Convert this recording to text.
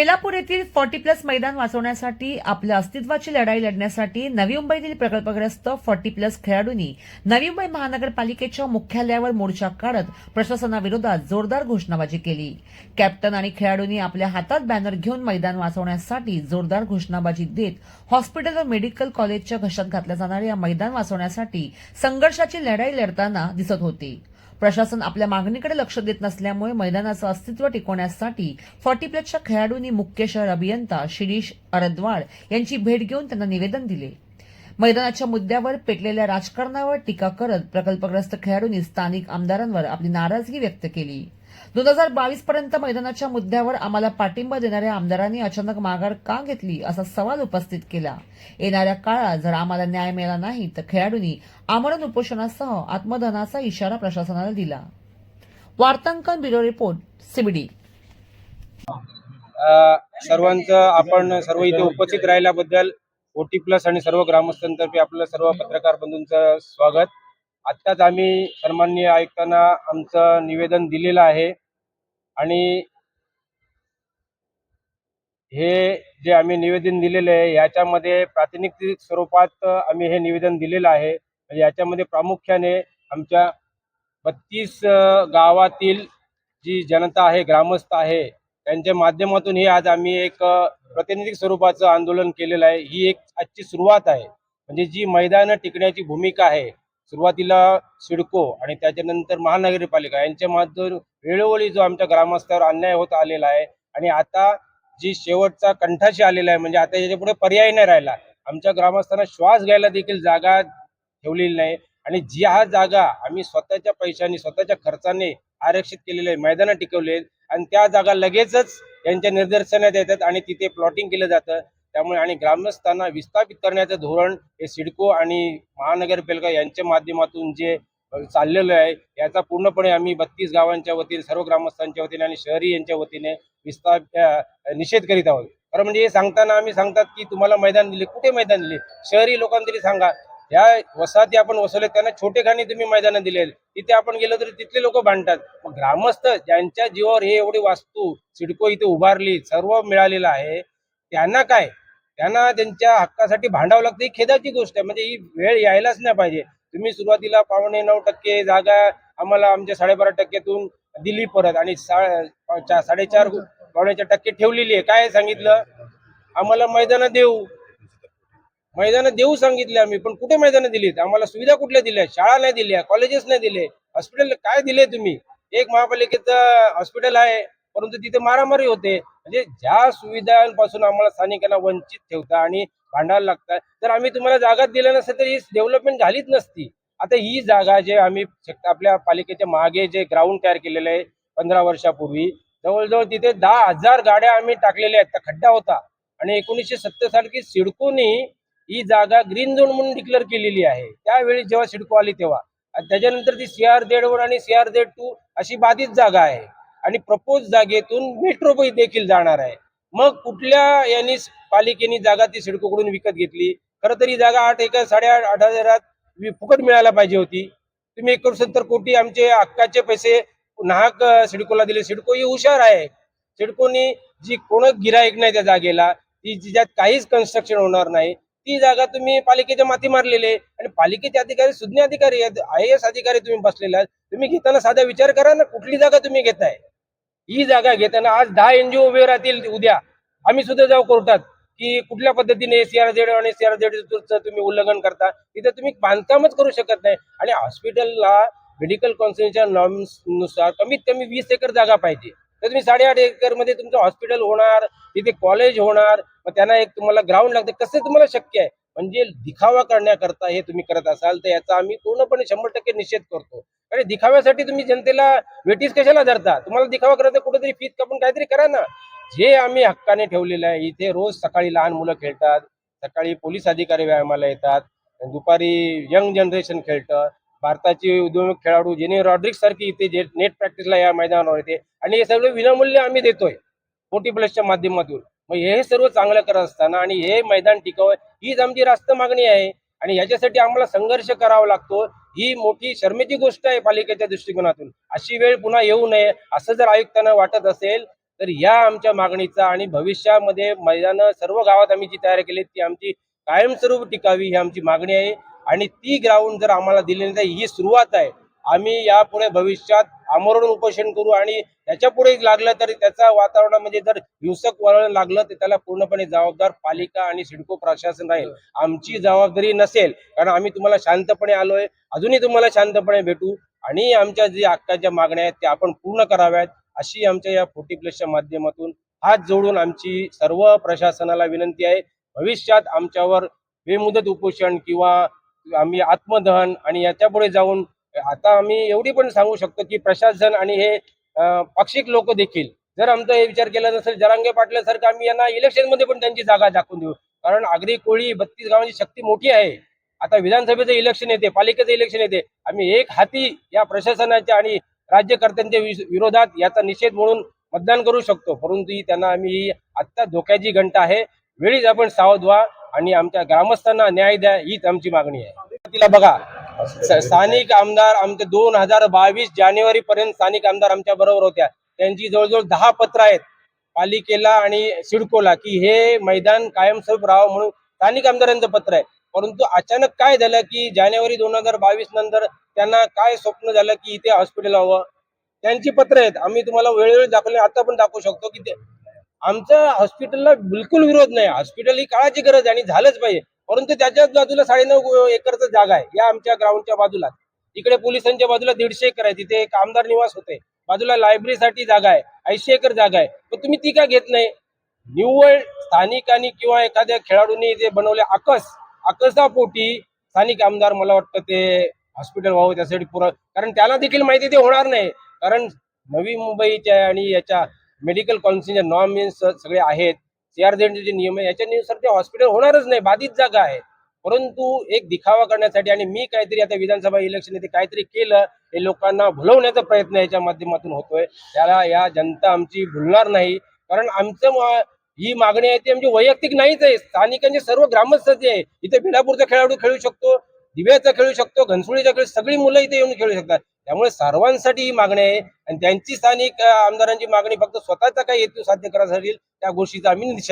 बेलापूर येथील forty plus मैदान वाचवण्यासाठी आपल्या अस्तित्वाची लढाई लढण्यासाठी नवी मुंबईतील प्रकल्पग्रस्त फॉर्टी प्लस खेळाडूंनी नवी मुंबई महानगरपालिकेच्या मुख्यालयावर मोर्चा काढत प्रशासनाविरोधात जोरदार घोषणाबाजी केली. कॅप्टन आणि खेळाडूंनी आपल्या हातात बॅनर घेऊन मैदान वाचवण्यासाठी जोरदार घोषणाबाजी देत हॉस्पिटल व मेडिकल कॉलेजच्या घशात घातल्या जाणाऱ्या मैदान वाचवण्यासाठी संघर्षाची लढाई लढताना दिसत होती. प्रशासन आपल्या मागणीकडे लक्ष देत नसल्यामुळे मैदानाचं अस्तित्व टिकवण्यासाठी फॉर्टी प्लसच्या खेळाडूंनी मुख्य शहर अभियंता शिरीष अरद्वाड यांची भेट घेऊन त्यांना निवेदन दिले. मैदानाच्या मुद्द्यावर पेटलेल्या राजकारणावर टीका करत प्रकल्पग्रस्त खेळाडूंनी स्थानिक आमदारांवर आपली नाराजगी व्यक्त केली. दोन हजार बावीस पर्यंत मैदानाच्या मुद्द्यावर आम्हाला पाठिंबा देणाऱ्या आमदारांनी अचानक माघार का घेतली असा सवाल उपस्थित केला. येणाऱ्या काळात जर आम्हाला न्याय मिळाला नाही तर खेळाडूंनी आमरण उपोषणासह आत्मदनाचा इशारा प्रशासनाला दिला. वार्तांकन ब्युरो रिपोर्ट सीबीडी सर्वांचं आपण सर्व इथे उपस्थित राहिल्याबद्दल ओटी प्लस आणि सर्व ग्रामस्थांतर्फे आपलं सर्व पत्रकार बंधूंचं स्वागत. आत्ताच आम्ही सन्माननीय आयुक्तांना आमचं निवेदन दिलेलं आहे. आणि हे जे आम्ही निवेदन दिलेलं आहे याच्यामध्ये प्रातिनिधिक स्वरूपात आम्ही हे निवेदन दिलेलं आहे. म्हणजे याच्यामध्ये प्रामुख्याने आमच्या बत्तीस गावातील जी जनता आहे ग्रामस्थ आहे त्यांच्या माध्यमातून हे आज आम्ही एक प्रतिनिधिक प्रातिनिधिक स्वरूपाचं आंदोलन केलेलं आहे. ही एक आजची सुरुवात आहे. म्हणजे जी मैदानं टिकण्याची भूमिका आहे सुरुवातीला सिडको आणि त्याच्यानंतर महानगरपालिका यांच्या माध्यम वेळोवेळी जो आमच्या ग्रामस्थावर अन्याय होत आलेला आहे आणि आता जी शेवटचा कंठाशी आलेला आहे म्हणजे आता याच्यापुढे पर्याय नाही राहिला. आमच्या ग्रामस्थांना श्वास घ्यायला देखील जागा ठेवलेली नाही आणि जी हा जागा आम्ही स्वतःच्या पैशाने स्वतःच्या खर्चाने आरक्षित केलेले मैदानं टिकवले आहेत आणि त्या जागा लगेचच यांच्या निदर्शनात येतात आणि तिथे प्लॉटिंग केलं जातं. त्यामुळे आणि ग्रामस्थांना विस्थापित करण्याचं धोरण हे सिडको आणि महानगरपालिका यांच्या माध्यमातून जे चाललेलं आहे याचा पूर्णपणे आम्ही बत्तीस गावांच्या वतीने सर्व ग्रामस्थांच्या वतीने आणि शहरी यांच्या वतीने विस्थापित निषेध करीत आहोत. खरं म्हणजे हे सांगताना आम्ही सांगतात की तुम्हाला मैदान दिले कुठे मैदान दिले? शहरी लोकांना तरी सांगा. या वसाहती आपण वसवले त्यांना छोटे खाणी तुम्ही मैदानं दिले तिथे आपण गेलो तरी तिथले लोक भांडतात. मग ग्रामस्थ ज्यांच्या जीवावर हे एवढी वास्तू सिडको इथे उभारली सर्व मिळालेलं आहे त्यांना काय? त्यांना त्यांच्या हक्कासाठी भांडावं लागतं. ही खेदाची गोष्ट आहे. म्हणजे ही वेळ यायलाच नाही पाहिजे. तुम्ही सुरुवातीला पावणे नऊ टक्के जागा आम्हाला आमच्या साडेबारा टक्क्यातून दिली परत आणि सा- साडेचार पावण्याच्या टक्के ठेवलेली आहे. काय सांगितलं? आम्हाला मैदानं देऊ. मैदानं देऊ सांगितले आम्ही पण कुठे मैदानं दिलीत? आम्हाला सुविधा कुठल्या दिल्या? शाळा नाही दिल्या कॉलेजेस नाही दिले. हॉस्पिटल काय दिले तुम्ही? एक महापालिकेचं हॉस्पिटल आहे परंतु तिथे मारामारी होते. म्हणजे ज्या सुविधांपासून आम्हाला स्थानिकांना वंचित ठेवता आणि भांडायला लागतात तर आम्ही तुम्हाला जागा दिल्या नसत्या तर ही डेव्हलपमेंट झालीच नसती. आता ही जागा जे आम्ही आपल्या पालिकेच्या मागे जे ग्राउंड तयार केलेलं आहे पंधरा वर्षापूर्वी जवळजवळ तिथे दहा हजार गाड्या आम्ही टाकलेल्या आहेत खड्डा होता. आणि एकोणीसशे सत्तर सारखी सिडकोनी ही जागा ग्रीन झोन म्हणून डिक्लेअर केलेली आहे. त्यावेळी जेव्हा सिडको आली तेव्हा. त्याच्यानंतर ती सी आर झेड वन आणि सी आर झेड टू अशी बाधित जागा आहे. आणि प्रपोज जागेतून मेट्रो देखील जाणार आहे. मग कुठल्या यांनी पालिकेने जागा ती सिडकोकडून विकत घेतली? खरं तर ही जागा आठ एकर साडेआठ आठ हजारात फुकट मिळायला पाहिजे होती. तुम्ही एक सत्तर कोटी आमचे हक्काचे पैसे नाहक सिडकोला दिले. सिडको ही हुशार आहे. सिडकोनी जी कोण गिरायक नाही त्या जागेला ती जिच्यात काहीच कन्स्ट्रक्शन होणार नाही. ती जागा तुम्ही पालिकेच्या माती मारलेले आणि पालिकेचे अधिकारी सुज्ञ अधिकारी आय एस अधिकारी तुम्ही बसलेले आहात. तुम्ही घेताना साधा विचार करा ना कुठली जागा तुम्ही घेताय? ही जागा घेताना आज दहा एनजीओ उभे राहतील उद्या. आम्ही सुद्धा जाऊ कोर्टात. की कुठल्या पद्धतीने सीआरझेड आणि सीआरझेड तुम्ही उल्लंघन करता तिथे तुम्ही बांधकामच करू शकत नाही. आणि हॉस्पिटलला मेडिकल कौन्सिलच्या नॉर्म्सनुसार कमीत कमी वीस एकर जागा पाहिजे. तर तुम्ही साडेआठ एकरमध्ये तुमचं हॉस्पिटल होणार तिथे कॉलेज होणार मग त्यांना एक तुम्हाला ग्राउंड लागतं. कसं तुम्हाला शक्य आहे? म्हणजे दिखावा करण्याकरता हे तुम्ही करत असाल तर याचा आम्ही पूर्णपणे शंभर टक्के निषेध करतो. आणि दिखाव्यासाठी तुम्ही जनतेला वेटीस कशाला धरता? तुम्हाला दिखावा करायचा कुठेतरी फीत कापून काहीतरी करा ना. जे आम्ही हक्काने ठेवलेलं आहे इथे रोज सकाळी लहान मुलं खेळतात सकाळी पोलीस अधिकारी व्यायामाला येतात दुपारी यंग जनरेशन खेळतं. भारताचे उद्योग खेळाडू जेने रॉड्रिक्स सारखी इथे जे नेट प्रॅक्टिसला या मैदानावर येते. आणि हे सगळं विनामूल्य आम्ही देतोय. फोर्टी प्लसच्या माध्यमातून. मग हे सर्व चांगलं करत असताना आणि हे मैदान टिकावं हीच आमची रास्त मागणी आहे. आणि याच्यासाठी आम्हाला संघर्ष करावा लागतो. ही मोठी शर्मेची गोष्ट आहे पालिकेच्या दृष्टिकोनातून. अशी वेळ पुन्हा येऊ नये असं जर आयुक्तांना वाटत असेल तर या आमच्या मागणीचा आणि भविष्यामध्ये मैदानं सर्व गावात आम्ही जी तयार केली ती आमची कायमस्वरूप टिकावी ही आमची मागणी आहे. आणि ती ग्राउंड जर आम्हाला दिली नाही तर ही सुरुवात आहे. आम्ही यापुढे भविष्यात आमरण उपोषण करू आणि त्याच्या पुढे लागलं तरी त्याचा वातावरणामध्ये जर हिंसक वळण लागलं तर त्याला पूर्णपणे जबाबदार पालिका आणि सिडको प्रशासन राहील. आमची जबाबदारी नसेल कारण आम्ही तुम्हाला शांतपणे आलोय. अजूनही तुम्हाला शांतपणे भेटू आणि आमच्या जी हक्काच्या मागण्या आहेत त्या आपण पूर्ण कराव्यात अशी आमच्या या फोर्टी प्लसच्या माध्यमातून हात जोडून आमची सर्व प्रशासनाला विनंती आहे. भविष्यात आमच्यावर बेमुदत उपोषण किंवा आम्ही आत्मदहन आणि याच्यापुढे जाऊन आता आम्ही एवढी पण सांगू शकतो की प्रशासन आणि हे पाक्षिक लोक देखील. जर आमचा हे विचार केला नसेल जरांगे पाटलासारखं आम्ही यांना इलेक्शनमध्ये पण त्यांची जागा दाखवून देऊ. कारण आगरी कोळी बत्तीस गावांची शक्ती मोठी आहे. आता विधानसभेचं इलेक्शन येते पालिकेचं इलेक्शन येते. आम्ही एक हाती या प्रशासनाच्या आणि राज्यकर्त्यांच्या विरोधात याचा निषेध म्हणून मतदान करू शकतो. परंतु त्यांना आम्ही ही आत्ता धोक्याची घंटा आहे. वेळीच आपण सावध व्हा आणि आमच्या ग्रामस्थांना न्याय द्या हीच आमची मागणी आहे. तिला बघा स्थानिक आमदार आमचे दोन हजार बावीस जानेवारी पर्यंत स्थानिक आमदार आमच्या बरोबर होत्या. त्यांची जवळजवळ दहा पत्र आहेत. पालिकेला आणि सिडकोला की हे मैदान कायमस्वरूप राहावं म्हणून स्थानिक आमदारांचं पत्र आहे. परंतु अचानक काय झालं की जानेवारी दोन हजार बावीस नंतर त्यांना काय स्वप्न झालं की इथे हॉस्पिटल हवं? त्यांची पत्र आहेत. आम्ही तुम्हाला वेळोवेळी दाखवले. आता पण दाखवू शकतो की ते आमचं हॉस्पिटलला बिलकुल विरोध नाही. हॉस्पिटल ही काळाची गरज आहे आणि झालंच पाहिजे. परंतु त्याच्याच बाजूला साडेनऊ एकरचं जागा आहे. या आमच्या ग्राउंडच्या बाजूला. इकडे पोलिसांच्या बाजूला दीडशे एकर आहे. तिथे एक आमदार निवास होते. बाजूला लायब्ररीसाठी जागा आहे. ऐंशी एकर जागा आहे. पण तुम्ही ती का घेत नाही? निव्वळ स्थानिकांनी किंवा एखाद्या खेळाडूंनी जे बनवले आकस आकसापोटी स्थानिक आमदार मला वाटतं ते हॉस्पिटल व्हावं त्यासाठी पुरा. कारण त्याला देखील माहिती ते होणार नाही. कारण नवी मुंबईच्या आणि याच्या मेडिकल काउन्सिलच्या नॉर्म सगळे आहेत. सीआरझेडचे जे नियम आहे याच्यानुसार ते हॉस्पिटल होणारच नाही बाधित जागा आहे. परंतु एक दिखावा करण्यासाठी आणि मी काहीतरी आता विधानसभा इलेक्शन येथे काहीतरी केलं हे लोकांना भुलवण्याचा प्रयत्न याच्या माध्यमातून होतोय. त्याला या जनता आमची भुलणार नाही. कारण आमचं ही मागणी आहे ती आमची वैयक्तिक नाहीच आहे. स्थानिकांचे सर्व ग्रामस्थ जे आहे. इथे भिलापूरचा खेळाडू खेळू शकतो दिव्याचा खेळू शकतो घनसोळीचा खेळ सगळी मुलं इथे येऊन खेळू शकतात. त्यामुळे सर्वांसाठी ही मागणी आहे. आणि त्यांची स्थानिक आमदारांची मागणी फक्त स्वतःचा काही हेतू साध्य करायसाठी त्या गोष्टीचा आम्ही निषेध